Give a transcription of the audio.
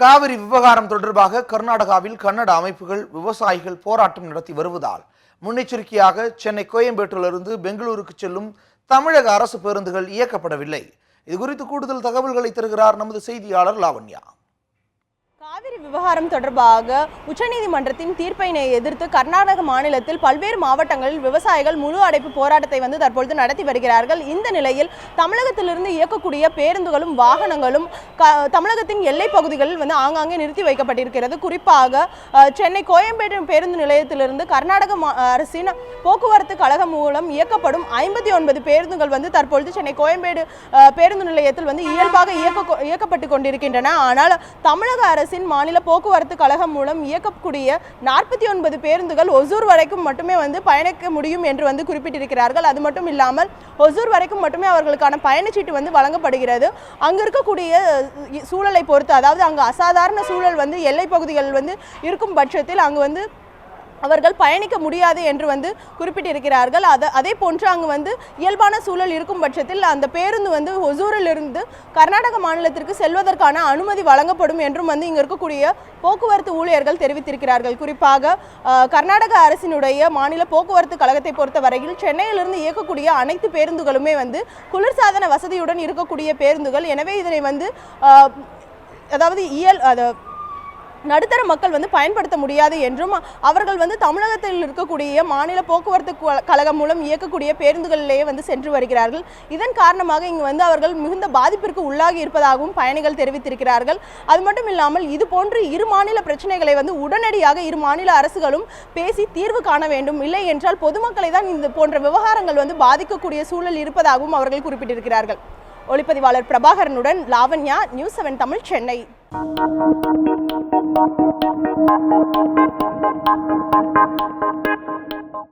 காவிரி விவகாரம் தொடர்பாக கர்நாடகாவில் கன்னட அமைப்புகள் விவசாயிகள் போராட்டம் நடத்தி வருவதால் முன்னெச்சரிக்கையாக சென்னை கோயம்பேட்டிலிருந்து பெங்களூருக்கு செல்லும் தமிழக அரசு பேருந்துகள் இயக்கப்படவில்லை. இது குறித்து கூடுதல் தகவல்களை தருகிறார் நமது செய்தியாளர் லாவண்யா. காவிரி விவகாரம் தொடர்பாக உச்சநீதிமன்றத்தின் தீர்ப்பினை எதிர்த்து கர்நாடக மாநிலத்தில் பல்வேறு மாவட்டங்களில் விவசாயிகள் முழு அடைப்பு போராட்டத்தை வந்து தற்பொழுது நடத்தி வருகிறார்கள். இந்த நிலையில் தமிழகத்திலிருந்து இயக்கக்கூடிய பேருந்துகளும் வாகனங்களும் க தமிழகத்தின் எல்லை பகுதிகளில் வந்து ஆங்காங்கே நிறுத்தி வைக்கப்பட்டிருக்கிறது. குறிப்பாக சென்னை கோயம்பேடு பேருந்து நிலையத்திலிருந்து கர்நாடக மா- அரசின் போக்குவரத்து கழகம் மூலம் இயக்கப்படும் ஐம்பத்தி ஒன்பது பேருந்துகள் வந்து தற்பொழுது சென்னை கோயம்பேடு பேருந்து நிலையத்தில் வந்து இயல்பாக இயக்க இயக்கப்பட்டு கொண்டிருக்கின்றன. ஆனால் தமிழக அரசின் மாநில போக்குவரத்து கழகம் மூலம் இயக்கக்கூடிய நாற்பத்தி ஒன்பது பேருந்துகள் ஒசூர் வரைக்கும் மட்டுமே வந்து பயணிக்க முடியும் என்று வந்து குறிப்பிட்டிருக்கிறார்கள். அது மட்டும் இல்லாமல் ஒசூர் வரைக்கும் மட்டுமே அவர்களுக்கான பயணச்சீட்டு வந்து வழங்கப்படுகிறது. அங்கு இருக்கக்கூடிய சூழலை பொறுத்து அதாவது அங்கு அசாதாரண சூழல் வந்து எல்லை பகுதிகள் வந்து இருக்கும் பட்சத்தில் அங்கு வந்து அவர்கள் பயணிக்க முடியாது என்று வந்து குறிப்பிட்டிருக்கிறார்கள். அதை அதே போன்று அங்கு வந்து இயல்பான சூழல் இருக்கும் பட்சத்தில் அந்த பேருந்து வந்து ஒசூரிலிருந்து கர்நாடக மாநிலத்திற்கு செல்வதற்கான அனுமதி வழங்கப்படும் என்றும் வந்து இங்கு இருக்கக்கூடிய போக்குவரத்து ஊழியர்கள் தெரிவித்திருக்கிறார்கள். குறிப்பாக கர்நாடக அரசினுடைய மாநில போக்குவரத்து கழகத்தை பொறுத்தவரையில் சென்னையிலிருந்து இயக்கக்கூடிய அனைத்து பேருந்துகளுமே வந்து குளிர்சாதன வசதியுடன் இருக்கக்கூடிய பேருந்துகள். எனவே இதனை வந்து அதாவது இயல் அதை நடுத்தர மக்கள் வந்து பயன்படுத்த முடியாது என்றும் அவர்கள் வந்து தமிழகத்தில் இருக்கக்கூடிய மாநில போக்குவரத்து கழகம் மூலம் இயக்கக்கூடிய பேருந்துகளிலேயே வந்து சென்று வருகிறார்கள். இதன் காரணமாக இங்கு வந்து அவர்கள் மிகுந்த பாதிப்பிற்கு உள்ளாகி இருப்பதாகவும் பயணிகள் தெரிவித்திருக்கிறார்கள். அது மட்டும் இல்லாமல் இது போன்று இரு மாநில பிரச்சனைகளை வந்து உடனடியாக இரு மாநில அரசுகளும் பேசி தீர்வு காண வேண்டும். இல்லை என்றால் பொதுமக்களை தான் இந்த போன்ற விவகாரங்கள் வந்து பாதிக்கக்கூடிய சூழல் இருப்பதாகவும் அவர்கள் குறிப்பிட்டிருக்கிறார்கள். ஒளிப்பதிவாளர் பிரபாகரனுடன் Lavanya news seven Tamil Chennai. Thank you.